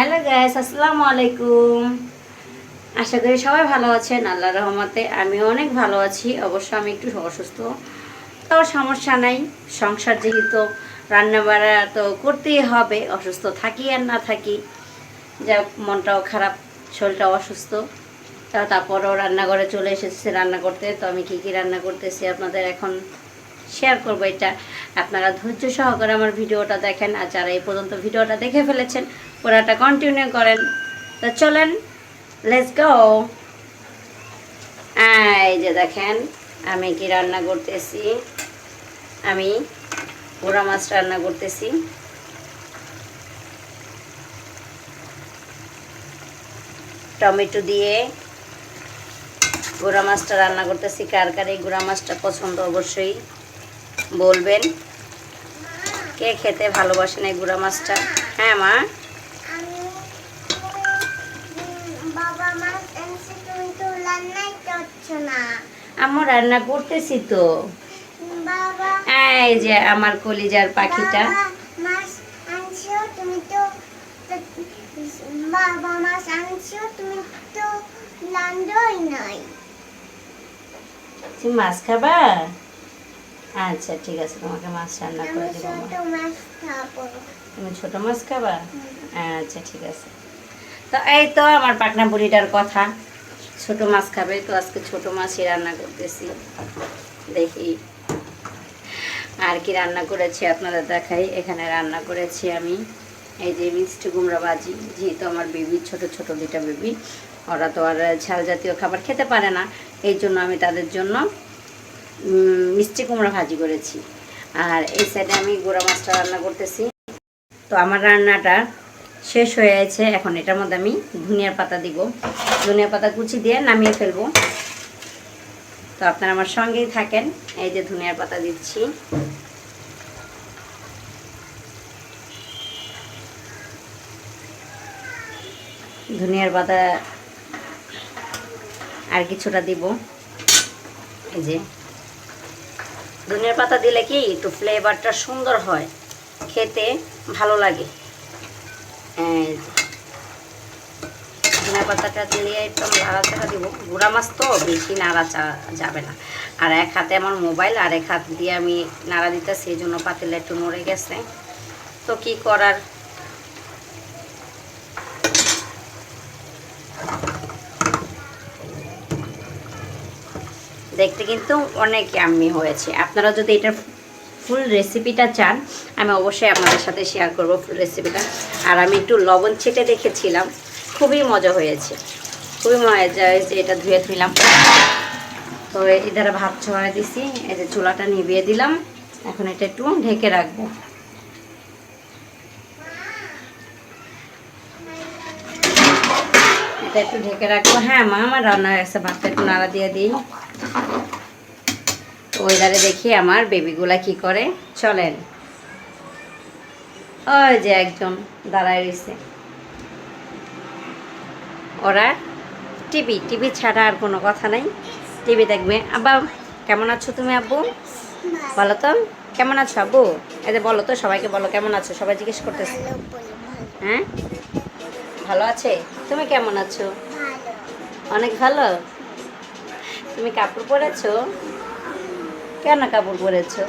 Hello gas আসসালামু আলাইকুম আশা করি সবাই ভালো আছেন আল্লাহ রহমতে আমি অনেক ভালো আছি। অবশ্য আমি একটু অসুস্থ, তাও সমস্যা নাই। সংসার যেহেতু রান্না বাড়া তো করতেই হবে, অসুস্থ থাকি আর না থাকি। যা মনটাও খারাপ, শরীরটাও অসুস্থ। তাও তারপরও রান্নাঘরে চলে এসেছে, রান্না করতে। তো আমি কী কী রান্না করতেছি আপনাদের এখন শেয়ার করব এটা। আপনারা ধৈর্য সহকারে আমার ভিডিওটা দেখেন আর যারা এই পর্যন্ত ভিডিওটা দেখে ফেলেছেন পুরাটা কন্টিনিউ করেন। তো চলেন লেটস গো এই যে দেখেন, আমি কি রান্না করতেছি? আমি পোড়া মাছ রান্না করতেছি। টমেটো দিয়ে গুঁড়া মাছটা রান্না করতেছি। কার কার এই গুঁড়া মাছটা পছন্দ? অবশ্যই বলবেন কে খেতে ভালোবাসেন এই গুঁড়া মাছটা? হ্যাঁ মা। রান্না করতেছি তো। এই যে আমার কলিজার পাখিটা। তুমি তো বাবা মাছ আনছো তুমি তো মাছ খাবা? আচ্ছা ঠিক আছে তোমাকে মাছ রান্না করে দেবো তুমি ছোট মাছ খাবা? আচ্ছা ঠিক আছে। তো এই তো আমার পাকনা বুড়িটার কথা। ছোট মাছ খাবে তো আজকে ছোট মাছই রান্না করতেছি। দেখি আর কি রান্না করেছি আপনাদের দেখাই। এখানে রান্না করেছি আমি। এই যে মিষ্টি কুমড়া ভাজি যেহেতু আমার বেবি ছোট ছোট দুটা বেবি ওরা তো আর ঝাল জাতীয় খাবার খেতে পারে না। এই জন্য আমি তাদের জন্য মিষ্টি কুমড়া ভাজি করেছি। আর এই সাইডে আমি গোড়া মাছটা রান্না করতেছি। তো আমার রান্নাটা শেষ হয়ে গেছে এখন এটার মধ্যে আমি ধনিয়ার পাতা দিব। ধনিয়া পাতা কুচি দিয়ে নামিয়ে ফেলব। তো আপনারা আমার সঙ্গেই থাকেন। এই যে ধনিয়ার পাতা দিচ্ছি। ধনিয়ার পাতা আর কিছুটা দিব। এই যে ধনিয়ার পাতা দিলে কি একটু ফ্লেভারটা সুন্দর হয়। খেতে ভালো লাগে। ধনিয়া পাতাটা দিয়ে একটু নাড়াচাড়া দিব। গুঁড়া মাছ তো বেশি নাড়াচাড়া যাবে না। আর এক হাতে আমার মোবাইল, আর এক হাত দিয়ে আমি নাড়া দিতে সেই জন্য পাতিলে একটু মরে গেছে। তো কি করার? দেখতে কিন্তু অনেক আমি হয়েছে। আপনারা যদি এটার ফুল রেসিপিটা চান, আমি অবশ্যই আপনাদের সাথে শেয়ার করব ফুল রেসিপিটা। আর আমি একটু লবণ ছেটে দেখেছিলাম, খুবই মজা হয়েছে। খুবই মজা হয়েছে, এটা ধুয়ে ধুইলাম তো এধারে ভাত ছড়াই দিছি, এই যে চুলাটা নিভিয়ে দিলাম। এখন এটা একটু ঢেকে রাখব। এটা একটু ঢেকে রাখব। হ্যাঁ মা, আমার রান্না হয়ে গেছে, ভাতটা একটু নাড়া দিয়ে দিই। ওইদারে দেখি আমার বেবিগুলা কি করে। চলেন। ওই যে একজন দাঁড়ায় রয়েছে। ওরা টিভি টিভি ছাড়া আর কোনো কথা নাই। টিভি দেখবে। আব্বা কেমন আছো তুমি আব্বু? বলো তো কেমন আছো আব্বু? এই যে বলো তো সবাইকে বলো কেমন আছো? সবাই জিজ্ঞেস করতেছে। হ্যাঁ? ভালো আছে? তুমি কেমন আছো? অনেক ভালো? তুমি কাপড় পরেছো? কেন কাপড় পরেছো?